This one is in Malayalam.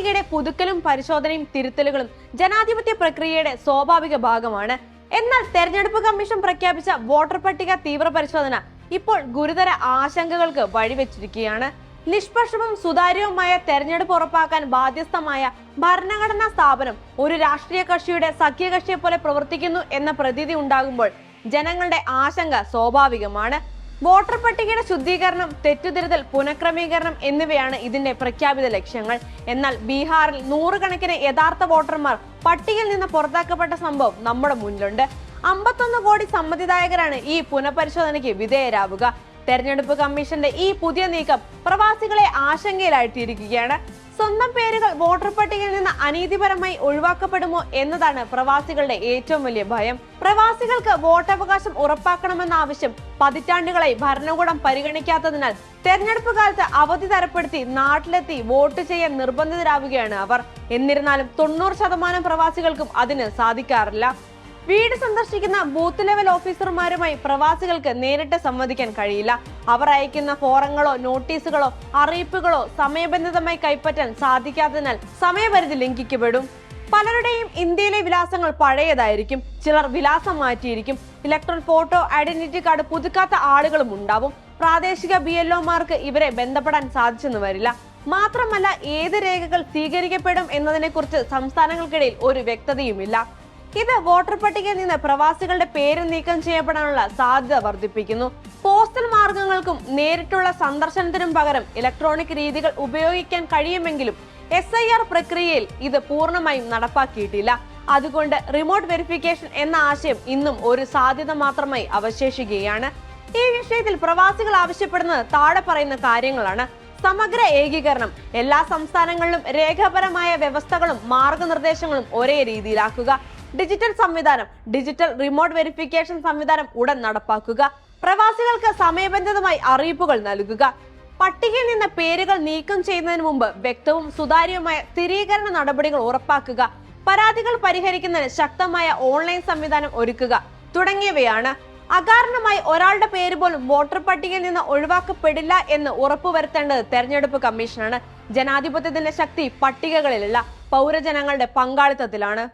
പട്ടികയുടെ പുതുക്കലും പരിശോധനയും തിരുത്തലുകളും ജനാധിപത്യ പ്രക്രിയയുടെ സ്വാഭാവിക ഭാഗമാണ്. എന്നാൽ തെരഞ്ഞെടുപ്പ് കമ്മീഷൻ പ്രഖ്യാപിച്ച വോട്ടർ പട്ടിക തീവ്ര ഇപ്പോൾ ഗുരുതര ആശങ്കകൾക്ക് വഴിവെച്ചിരിക്കുകയാണ്. നിഷ്പക്ഷവും സുതാര്യവുമായ തെരഞ്ഞെടുപ്പ് ഉറപ്പാക്കാൻ ബാധ്യസ്ഥമായ ഭരണഘടനാ സ്ഥാപനം ഒരു രാഷ്ട്രീയ കക്ഷിയുടെ സഖ്യകക്ഷിയെ പോലെ പ്രവർത്തിക്കുന്നു എന്ന പ്രതീതി ഉണ്ടാകുമ്പോൾ ജനങ്ങളുടെ ആശങ്ക സ്വാഭാവികമാണ്. വോട്ടർ പട്ടികയുടെ ശുദ്ധീകരണം തെറ്റുതിരുത്തൽ പുനഃക്രമീകരണം എന്നിവയാണ് ഇതിന്റെ പ്രഖ്യാപിത ലക്ഷ്യങ്ങൾ. എന്നാൽ ബീഹാറിൽ നൂറുകണക്കിന് യഥാർത്ഥ വോട്ടർമാർ പട്ടികയിൽ നിന്ന് പുറത്താക്കപ്പെട്ട സംഭവം നമ്മുടെ മുന്നിലുണ്ട്. അമ്പത്തൊന്ന് കോടി സമ്മതിദായകരാണ് ഈ പുനഃപരിശോധനയ്ക്ക് വിധേയരാവുക. തെരഞ്ഞെടുപ്പ് കമ്മീഷന്റെ ഈ പുതിയ നീക്കം പ്രവാസികളെ ആശങ്കയിലാഴ്ത്തിയിരിക്കുകയാണ്. സ്വന്തം പേരുകൾ വോട്ടർ പട്ടികയിൽ നിന്ന് അനീതിപരമായി ഒഴിവാക്കപ്പെടുമോ എന്നതാണ് പ്രവാസികളുടെ ഏറ്റവും വലിയ ഭയം. പ്രവാസികൾക്ക് വോട്ടവകാശം ഉറപ്പാക്കണമെന്ന ആവശ്യം പതിറ്റാണ്ടുകളായി ഭരണകൂടം പരിഗണിക്കാത്തതിനാൽ തെരഞ്ഞെടുപ്പ് കാലത്ത് അവധി തരപ്പെടുത്തി നാട്ടിലെത്തി വോട്ട് ചെയ്യാൻ നിർബന്ധിതരാവുകയാണ് അവർ. എന്നിരുന്നാലും തൊണ്ണൂറ് ശതമാനം പ്രവാസികൾക്കും അതിന് സാധിക്കാറില്ല. വീട് സന്ദർശിക്കുന്ന ബൂത്ത് ലെവൽ ഓഫീസർമാരുമായി പ്രവാസികൾക്ക് നേരിട്ട് സംവദിക്കാൻ കഴിയില്ല. അവർ അയക്കുന്ന ഫോറങ്ങളോ നോട്ടീസുകളോ അറിയിപ്പുകളോ സമയബന്ധിതമായി കൈപ്പറ്റാൻ സാധിക്കാത്തതിനാൽ സമയപരിധി ലംഘിക്കപ്പെടും. പലരുടെയും ഇന്ത്യയിലെ വിലാസങ്ങൾ പഴയതായിരിക്കും. ചിലർ വിലാസം മാറ്റിയിരിക്കും. ഇലക്ട്രോൺ ഫോട്ടോ ഐഡന്റിറ്റി കാർഡ് പുതുക്കാത്ത ആളുകളും ഉണ്ടാവും. പ്രാദേശിക ബി എൽഒമാർക്ക് ഇവരെ ബന്ധപ്പെടാൻ സാധിച്ചെന്ന് വരില്ല. മാത്രമല്ല ഏത് രേഖകൾ സ്വീകരിക്കപ്പെടും എന്നതിനെക്കുറിച്ച് സംസ്ഥാനങ്ങൾക്കിടയിൽ ഒരു വ്യക്തതയുമില്ല. ഇത് വോട്ടർ പട്ടികയിൽ നിന്ന് പ്രവാസികളുടെ പേര് നീക്കം ചെയ്യപ്പെടാനുള്ള സാധ്യത വർദ്ധിപ്പിക്കുന്നു. പോസ്റ്റൽ മാർഗങ്ങൾക്കും നേരിട്ടുള്ള സന്ദർശനത്തിനും പകരം ഇലക്ട്രോണിക് രീതികൾ ഉപയോഗിക്കാൻ കഴിയുമെങ്കിലും എസ് ഐ ആർ പ്രക്രിയയിൽ ഇത് പൂർണമായും നടപ്പാക്കിയിട്ടില്ല. അതുകൊണ്ട് റിമോട്ട് വെരിഫിക്കേഷൻ എന്ന ആശയം ഇന്നും ഒരു സാധ്യത മാത്രമായി അവശേഷിക്കുകയാണ്. ഈ വിഷയത്തിൽ പ്രവാസികൾ ആവശ്യപ്പെടുന്നത് താഴെ പറയുന്ന കാര്യങ്ങളാണ്. സമഗ്ര ഏകീകരണം എല്ലാ സംസ്ഥാനങ്ങളിലും രേഖാപരമായ വ്യവസ്ഥകളും മാർഗനിർദ്ദേശങ്ങളും ഒരേ രീതിയിലാക്കുക. ഡിജിറ്റൽ സംവിധാനം ഡിജിറ്റൽ റിമോട്ട് വെരിഫിക്കേഷൻ സംവിധാനം ഉടൻ നടപ്പാക്കുക. പ്രവാസികൾക്ക് സമയബന്ധിതമായി അറിയിപ്പുകൾ നൽകുക. പട്ടികയിൽ നിന്ന് പേരുകൾ നീക്കം ചെയ്യുന്നതിന് മുമ്പ് വ്യക്തവും സുതാര്യവുമായ സ്ഥിരീകരണ നടപടികൾ ഉറപ്പാക്കുക. പരാതികൾ പരിഹരിക്കുന്നതിന് ശക്തമായ ഓൺലൈൻ സംവിധാനം ഒരുക്കുക തുടങ്ങിയവയാണ്. അകാരണമായി ഒരാളുടെ പേര് പോലും വോട്ടർ പട്ടികയിൽ നിന്ന് ഒഴിവാക്കപ്പെടില്ല എന്ന് ഉറപ്പുവരുത്തേണ്ടത് തെരഞ്ഞെടുപ്പ് കമ്മീഷനാണ്. ജനാധിപത്യത്തിന്റെ ശക്തി പട്ടികകളിലല്ല പൗരജനങ്ങളുടെ പങ്കാളിത്തത്തിലാണ്.